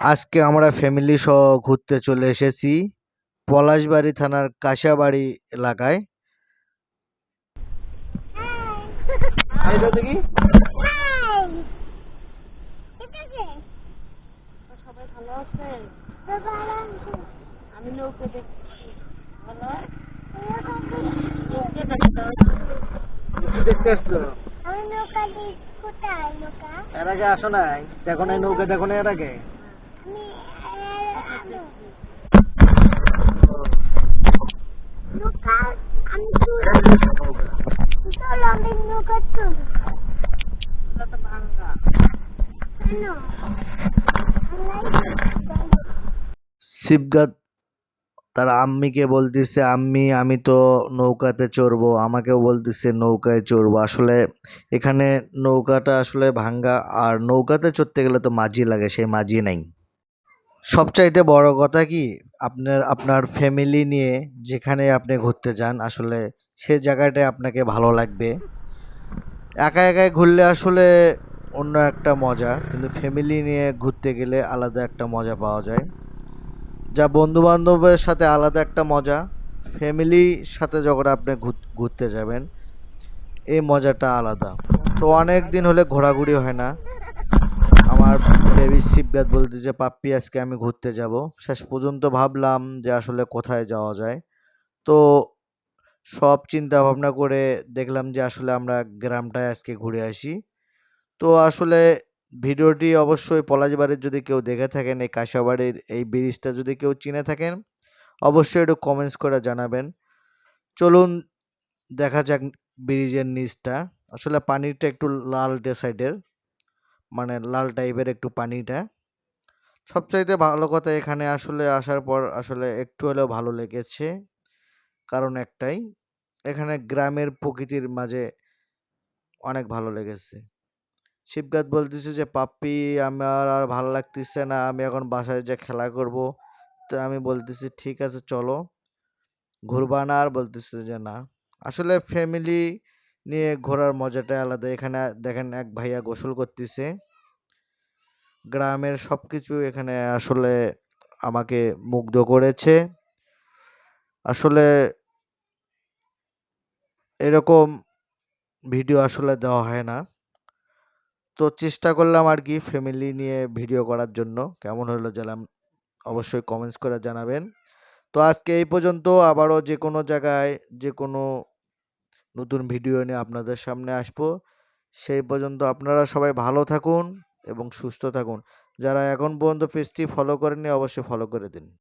আজকে আমরা ফ্যামিলি সহ ঘুরতে চলে এসেছি পলাশবাড়ি থানার কাশাবাড়ি এলাকায়। আমি নৌকো দেখছি। দেখতে দেখতে আসছো? আমি নৌকা কোথায় নৌকা? এর আগে আসো নাই। দেখো নাই নৌকা দেখো নাই এর আগে আমি আহ, নৌকা আমি চলো আমি নৌকা চলবো তো ভাঙ্গা কেন শিবগাত, তার আম্মিকে বলতেছে, আম্মি, আমি তো নৌকাতে চড়বো। আমাকেও বলতেছে, নৌকায় চড়বো। আসলে এখানে নৌকাটা আসলে ভাঙ্গা, আর নৌকাতে চড়তে গেলে তো মাঝি লাগে, সেই মাঝি নাই। সবচাইতে বড় কথা কি, আপনার আপনার ফ্যামিলি নিয়ে যেখানে আপনি ঘুরতে যান, আসলে সে জায়গাটায় আপনাকে ভালো লাগবে। একা একাই ঘুরলে আসলে অন্য একটা মজা, কিন্তু ফ্যামিলি নিয়ে ঘুরতে গেলে আলাদা একটা মজা পাওয়া যায়। যা বন্ধু বান্ধবের সাথে আলাদা একটা মজা, ফ্যামিলির সাথে যখন আপনি ঘুর- ঘুরতে যাবেন, এই মজাটা আলাদা। তো অনেক দিন হলে ঘোরাঘুরি হয় না। আমার বেবি শিবগাত বলতে যে, পাপ্পি, আজকে আমি ঘুরতে যাব। শেষ পর্যন্ত ভাবলাম যে, আসলে কোথায় যাওয়া যায়। তো সব চিন্তা ভাবনা করে দেখলাম যে, আসলে আমরা গ্রামটায় আজকে ঘুরে আসি। তো আসলে ভিডিওটি অবশ্যই পলাশবাড়ির যদি কেউ দেখে থাকেন, এই কাঁসাবাড়ির এই ব্রিজটা যদি কেউ চিনে থাকেন, অবশ্যই একটু কমেন্টস করে জানাবেন। চলুন দেখা যাক ব্রিজের নিচটা। আসলে পানিটা একটু লালটে সাইডের মানে লাল টাইপের একটু পানিটা। সবচাইতে ভালো কথা এখানে আসলে আসার পর আসলে একটু হলেও ভালো লেগেছে, কারণ একটাই, এখানে গ্রামের প্রকৃতির মাঝে অনেক ভালো লেগেছে। শিবগাত বলতেছে যে, পাপ্পি, আমার আর ভালো লাগতেছে না, আমি এখন বাসায় যে খেলা করব। তো আমি বলতেছি, ঠিক আছে, চলো। ঘুরবা না আর বলতেছে যে, না। আসলে ফ্যামিলি নিয়ে ঘোরার মজাটা আলাদা। এখানে দেখেন, এক ভাইয়া গোসল করতেছে। গ্রামের সব কিছু এখানে আসলে আমাকে মুগ্ধ করেছে। আসলে এরকম ভিডিও আসলে দেওয়া হয় না। তো চেষ্টা করলাম আর কি ফ্যামিলি নিয়ে ভিডিও করার জন্য। কেমন হলো জানাম, অবশ্যই কমেন্টস করে জানাবেন। তো আজকে এই পর্যন্ত, আবারও যে কোনো জায়গায়, যে কোনো নতুন ভিডিও নিয়ে আপনাদের সামনে আসব। সেই পর্যন্ত আপনারা সবাই ভালো থাকুন এবং সুস্থ থাকুন। যারা এখন পর্যন্ত পেজটি ফলো করেননি, অবশ্যই ফলো করে দিন।